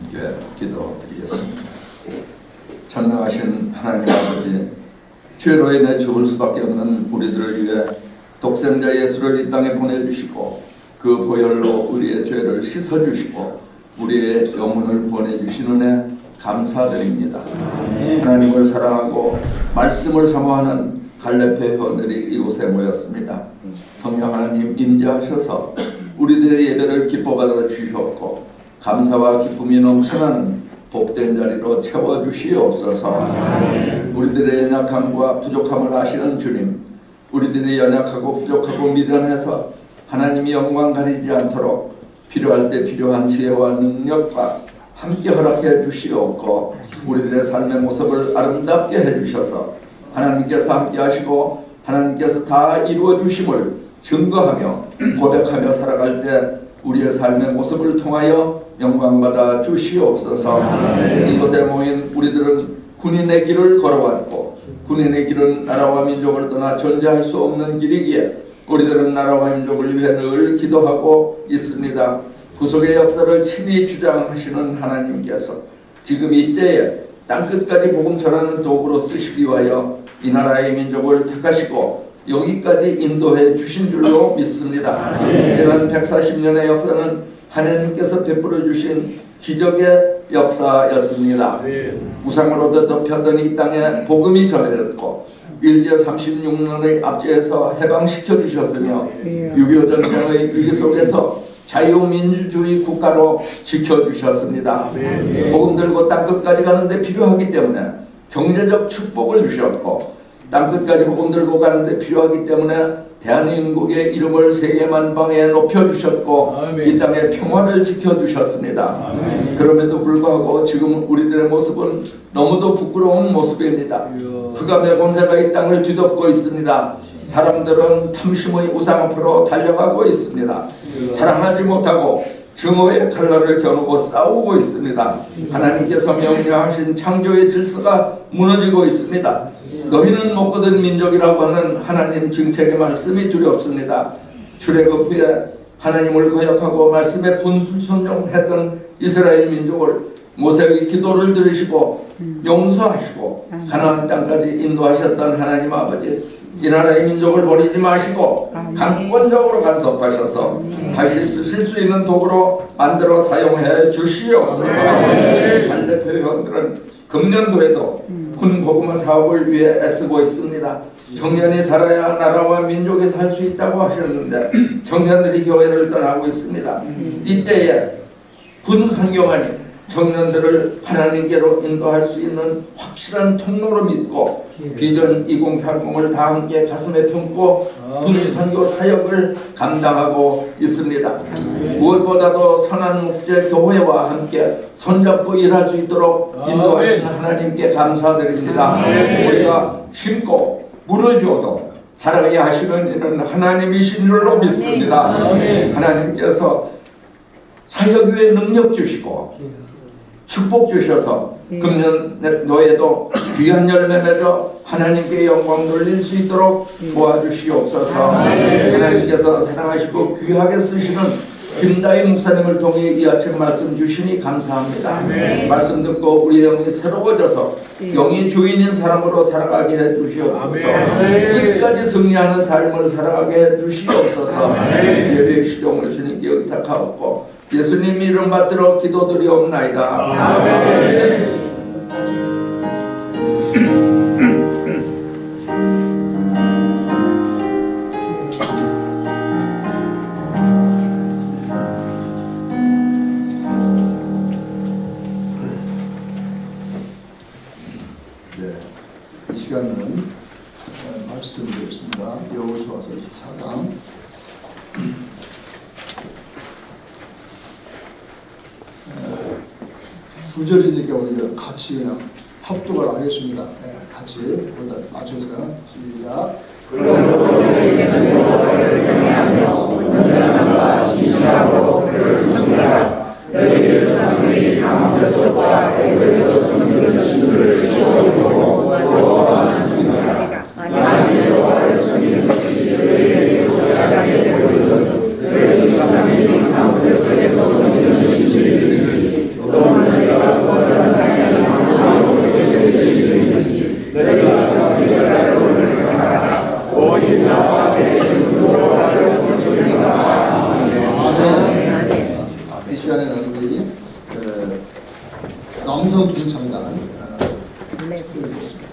함께 기도드리겠습니다. 전능하신 하나님 아버지 죄로 인해 죽을 수밖에 없는 우리들을 위해 독생자 예수를 이 땅에 보내주시고 그 보혈로 우리의 죄를 씻어주시고 우리의 영혼을 보내주신 은혜 감사드립니다. 하나님을 사랑하고 말씀을 사모하는 갈렙의 회원들이 이곳에 모였습니다. 성령 하나님 임재하셔서 우리들의 예배를 기뻐 받아 주시옵고 감사와 기쁨이 넘쳐나는 복된 자리로 채워 주시옵소서. 우리들의 연약함과 부족함을 아시는 주님, 우리들이 연약하고 부족하고 미련해서 하나님이 영광 가리지 않도록 필요할 때 필요한 지혜와 능력과 함께 허락해 주시옵고 우리들의 삶의 모습을 아름답게 해 주셔서 하나님께서 함께 하시고 하나님께서 다 이루어 주심을 증거하며 고백하며 살아갈 때 우리의 삶의 모습을 통하여 영광받아 주시옵소서 이곳에 모인 우리들은 군인의 길을 걸어왔고 군인의 길은 나라와 민족을 떠나 존재할 수 없는 길이기에 우리들은 나라와 민족을 위해 늘 기도하고 있습니다. 구속의 역사를 친히 주장하시는 하나님께서 지금 이때에 땅끝까지 복음 전하는 도구로 쓰시기 위하여 이 나라의 민족을 택하시고 여기까지 인도해 주신 줄로 믿습니다. 지난 140년의 역사는 하나님께서 베풀어 주신 기적의 역사였습니다. 우상으로도 덮였던 이 땅에 복음이 전해졌고 일제 36년의 압제에서 해방시켜 주셨으며 6.25 전쟁의 위기 속에서 자유민주주의 국가로 지켜주셨습니다. 복음 들고 땅끝까지 가는데 필요하기 때문에 경제적 축복을 주셨고 땅끝까지 복음 들고 가는데 필요하기 때문에 대한민국의 이름을 세계 만방에 높여주셨고 아멘. 이 땅의 평화를 지켜주셨습니다. 그럼에도 불구하고 지금 우리들의 모습은 너무도 부끄러운 모습입니다. 흑암의 권세가 이 땅을 뒤덮고 있습니다. 사람들은 탐심의 우상 앞으로 달려가고 있습니다. 사랑하지 못하고 증오의 칼날을 겨누고 싸우고 있습니다. 하나님께서 명령하신 창조의 질서가 무너지고 있습니다. 너희는 못 거둔 민족이라고 하는 하나님 정책의 말씀이 두렵습니다. 출애굽 후에 하나님을 거역하고 말씀에 분순종했던 이스라엘 민족을 모세의 기도를 들으시고 용서하시고 가나안 땅까지 인도하셨던 하나님 아버지 이 나라의 민족을 버리지 마시고 아멘. 강권적으로 간섭하셔서 다시 쓰실 수 있는 도구로 만들어 사용해 주시옵소서. 갈렙 회원들은 금년도에도 군 복음화 사업을 위해 애쓰고 있습니다. 청년이 살아야 나라와 민족이 살 수 있다고 하셨는데 청년들이 교회를 떠나고 있습니다. 이때에 군 선교만이 청년들을 하나님께로 인도할 수 있는 확실한 통로로 믿고 비전 2030을 다 함께 가슴에 품고 군 선교 사역을 감당하고 있습니다. 무엇보다도 선한 목재 교회와 함께 손잡고 일할 수 있도록 인도하시는 하나님께 감사드립니다. 우리가 심고 물을 줘도 자라게 하시는 이는 하나님이신 줄로 믿습니다. 하나님께서 사역위에 능력 주시고 축복 주셔서 금년도에도 귀한 열매 맺어 하나님께 영광 돌릴 수 있도록 도와주시옵소서. 하나님께서 사랑하시고 귀하게 쓰시는 김다희 목사님을 통해 이 아침 말씀 주시니 감사합니다. 말씀 듣고 우리 영이 새로워져서 영이 주인인 사람으로 살아가게 해 주시옵소서. 끝까지 승리하는 삶을 살아가게 해 주시옵소서. 예배의 시종을 주님께 의탁하옵고 예수님 이름 받들어 기도드리옵나이다 아멘. 네, 24장 구절이니까 우리 같이 그냥 합독을 하겠습니다. 네, 같이 맞춰서 시작. 아멘. 에, 남성 중창단 에, 소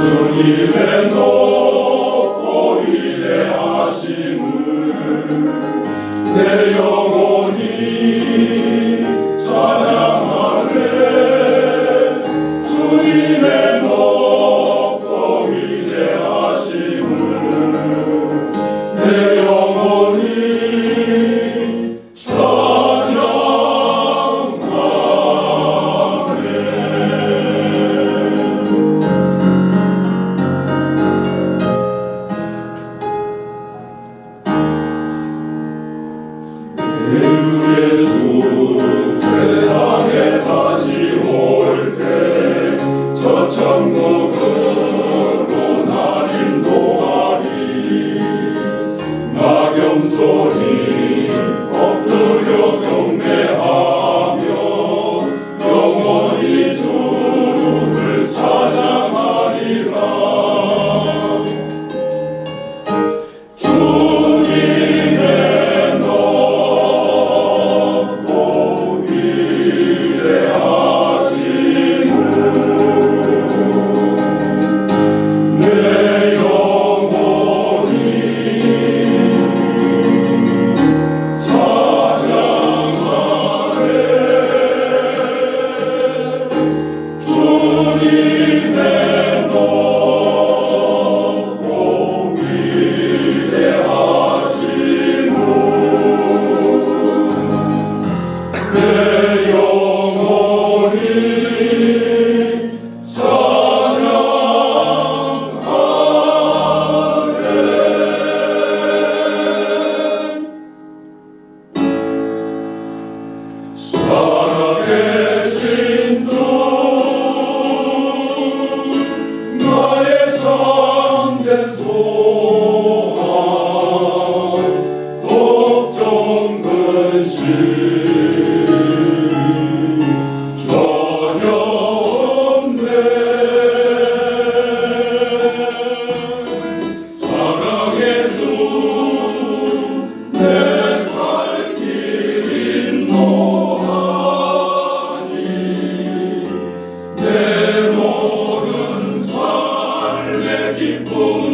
주님의 권 de mundo.